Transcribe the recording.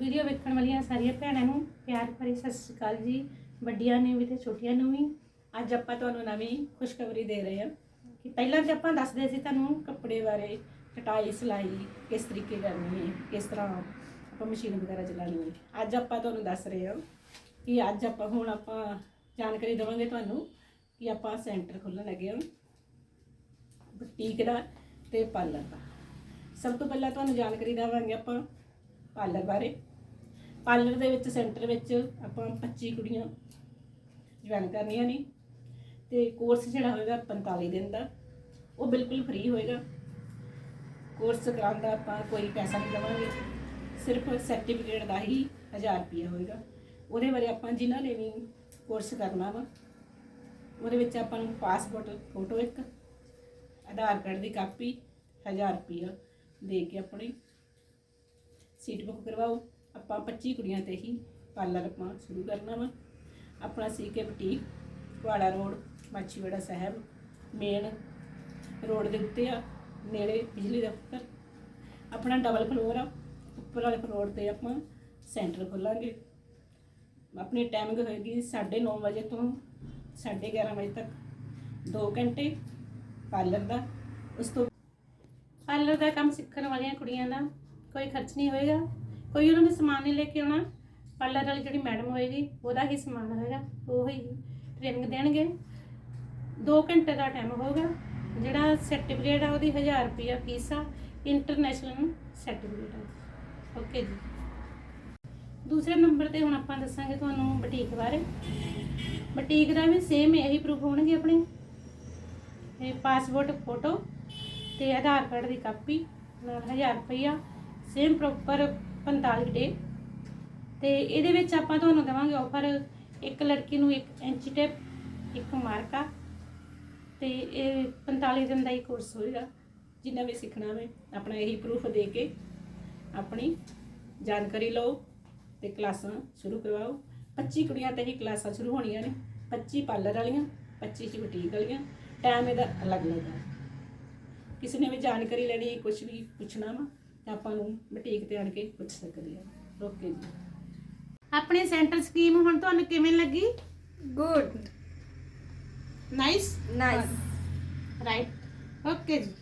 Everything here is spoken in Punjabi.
ਵੀਡੀਓ ਵੇਖਣ ਵਾਲੀਆਂ ਸਾਰੀਆਂ ਭੈਣਾਂ ਨੂੰ ਪਿਆਰ ਭਰੀ ਸਤਿ ਸ਼੍ਰੀ ਅਕਾਲ ਜੀ। ਵੱਡੀਆਂ ਨੇ ਵੀ ਤੇ ਛੋਟੀਆਂ ਨੂੰ ਵੀ। ਅੱਜ ਆਪਾਂ ਤੁਹਾਨੂੰ ਨਵੀਂ ਖੁਸ਼ਖਬਰੀ ਦੇ ਰਹੇ ਹਾਂ ਕਿ ਪਹਿਲਾਂ ਤੇ ਆਪਾਂ ਦੱਸਦੇ ਸੀ ਤੁਹਾਨੂੰ ਕੱਪੜੇ ਬਾਰੇ ਕਟਾਈ ਸਿਲਾਈ ਕਿਸ ਤਰੀਕੇ ਕਰਨੀ ਹੈ, ਕਿਸ ਤਰ੍ਹਾਂ ਆਪਾਂ ਮਸ਼ੀਨ ਵਗੈਰਾ ਚਲਾਉਣੀ ਹੈ। ਅੱਜ ਆਪਾਂ ਤੁਹਾਨੂੰ ਦੱਸ ਰਹੇ ਹਾਂ ਕਿ ਅੱਜ ਆਪਾਂ ਹੁਣ ਆਪਾਂ ਜਾਣਕਾਰੀ ਦੇਵਾਂਗੇ ਤੁਹਾਨੂੰ ਕਿ ਆਪਾਂ ਸੈਂਟਰ ਖੋਲ੍ਹਣ ਲੱਗੇ ਹਾਂ ਬੁਟੀਕ ਦਾ ਤੇ ਪਾਰਲਰ ਦਾ। ਸਭ ਤੋਂ ਪਹਿਲਾਂ ਤੁਹਾਨੂੰ ਜਾਣਕਾਰੀ ਦੇਵਾਂਗੇ ਆਪਾਂ ਪਾਰਲਰ ਬਾਰੇ। ਪਾਰਲਰ ਦੇ ਵਿੱਚ ਸੈਂਟਰ ਵਿੱਚ ਆਪਾਂ 25 ਕੁੜੀਆਂ ਜੁਆਇਨ ਕਰਨੀਆਂ ਨੇ। ਤੇ ਕੋਰਸ ਜਿਹੜਾ ਹੋਏਗਾ 45 ਦਿਨ ਦਾ, ਉਹ ਬਿਲਕੁਲ ਫ੍ਰੀ ਹੋਏਗਾ। ਕੋਰਸ ਕਰਾਉਣ ਦਾ ਆਪਾਂ ਕੋਈ ਪੈਸਾ ਨਹੀਂ ਲਵਾਂਗੇ। ਸਿਰਫ ਸਰਟੀਫਿਕੇਟ ਦਾ ਹੀ 1000 ਰੁਪਏ ਹੋਏਗਾ। ਉਹਦੇ ਬਾਰੇ ਆਪਾਂ ਜਿਨ੍ਹਾਂ ਨੇ ਵੀ ਕੋਰਸ ਕਰਨਾ ਵਾ, ਉਹਦੇ ਵਿੱਚ ਆਪਾਂ ਨੂੰ ਪਾਸਪੋਰਟ ਫੋਟੋ ਇੱਕ, ਆਧਾਰ ਕਾਰਡ ਦੀ ਕਾਪੀ 1000 ਰੁਪਏ ਦੇ ਕੇ ਆਪਣੀ ਸੀਟ ਬੁੱਕ ਕਰਵਾਓ। ਆਪਾਂ 25 ਕੁੜੀਆਂ ਤੇ ਹੀ ਪਾਰਲਰ ਆਪਾਂ ਸ਼ੁਰੂ ਕਰਨਾ ਵਾ। ਆਪਣਾ ਸੀ ਕੇ boutique, Kuara road, Machhiwara Sahib, main road ਦੇ ਉੱਤੇ ਆ, ਨੇੜੇ ਬਿਜਲੀ ਦਫ਼ਤਰ। ਆਪਣਾ ਡਬਲ ਫਲੋਰ ਆ, ਉੱਪਰ ਵਾਲੇ ਫਲੋਰ ਤੇ ਆਪਾਂ ਸੈਂਟਰ ਖੋਲਾਂਗੇ। ਆਪਣੀ ਟਾਈਮਿੰਗ ਹੋਏਗੀ 9:30 ਵਜੇ ਤੋਂ 11:30 ਵਜੇ ਤੱਕ। 2 ਘੰਟੇ ਪਾਰਲਰ ਦਾ। ਉਸ ਤੋਂ ਪਾਰਲਰ ਦਾ ਕੰਮ ਸਿੱਖਣ ਵਾਲੀਆਂ ਕੁੜੀਆਂ ਦਾ ਕੋਈ ਖਰਚ ਨਹੀਂ ਹੋਏਗਾ। ਕੋਈ ਉਹਨਾਂ ਨੇ ਸਮਾਨ ਨਹੀਂ ਲੈ ਕੇ ਆਉਣਾ। ਪਾਰਲਰ ਵਾਲੀ ਜਿਹੜੀ ਮੈਡਮ ਹੋਏਗੀ, ਉਹਦਾ ਹੀ ਸਮਾਨ ਹੋਏਗਾ। ਉਹ ਹੀ ਟ੍ਰੇਨਿੰਗ ਦੇਣਗੇ। 2 ਘੰਟੇ ਦਾ ਟਾਈਮ ਹੋਊਗਾ। ਜਿਹੜਾ ਸਰਟੀਫਿਕੇਟ ਆ, ਉਹਦੀ 1000 ਰੁਪਿਆ ਫੀਸ ਆ। ਇੰਟਰਨੈਸ਼ਨਲ ਸਰਟੀਫਿਕੇਟ ਆ। ਓਕੇ ਜੀ। ਦੂਸਰੇ ਨੰਬਰ ਤੇ ਹੁਣ ਆਪਾਂ ਦੱਸਾਂਗੇ ਤੁਹਾਨੂੰ ਬੁਟੀਕ ਬਾਰੇ। ਬੁਟੀਕ ਦਾ ਵੀ ਸੇਮ ਇਹੀ ਪ੍ਰੂਫ ਹੋਣਗੇ ਆਪਣੇ। ਇਹ ਪਾਸਪੋਰਟ ਫੋਟੋ ਤੇ ਆਧਾਰ ਕਾਰਡ ਦੀ ਕਾਪੀ ਨਾਲ 1000 ਰੁਪਈਆ। ਸੇਮ ਪ੍ਰੋਪਰ 45 ਡੇ ਤੇ ਇਹਦੇ ਵਿੱਚ ਆਪਾਂ ਤੁਹਾਨੂੰ ਦੇਵਾਂਗੇ ਆਫਰ ਇੱਕ ਲੜਕੀ ਨੂੰ ਇੱਕ ਇੰਚੀ ਟੇਪ ਇੱਕ ਮਾਰਕਾ। ਤੇ ਇਹ 45 ਦਿਨ ਦਾ ਹੀ ਕੋਰਸ ਹੋਏਗਾ, ਜਿੰਨਾ ਵੀ ਸਿੱਖਣਾ ਵੇ, ਆਪਣਾ ਇਹੀ ਪ੍ਰੂਫ ਦੇ ਕੇ ਆਪਣੀ ਜਾਣਕਾਰੀ ਲਓ ਤੇ ਕਲਾਸਾਂ ਸ਼ੁਰੂ ਕਰਵਾਓ। 25 ਕੁੜੀਆਂ ਤੇ ਹੀ ਕਲਾਸਾਂ ਸ਼ੁਰੂ ਹੋਣੀਆਂ ਨੇ 25 ਪਾਰਲਰ ਵਾਲੀਆਂ 25 ਚ ਬੁਟੀਕ ਵਾਲੀਆਂ ਟਾਈਮ ਇਹਦਾ ਅਲੱਗ-ਅਲੱਗ ਹੈ ਕਿਸੇ ਨੇ ਵੀ ਜਾਣਕਾਰੀ ਲੈਣੀ ਕੁਝ ਵੀ ਪੁੱਛਣਾ ਵਾ ਆਪਾਂ ਨੂੰ ਬੁਟੀਕ ਤੇ ਆਣ ਕੇ ਪੁੱਛ ਸਕਦੇ ਆ ਓਕੇ ਜੀ। ਆਪਣੇ ਸੈਂਟਰ ਸਕੀਮ ਹੁਣ ਤੁਹਾਨੂੰ ਕਿਵੇਂ ਲੱਗੀ? Good. Nice Nice. Right okay ਜੀ।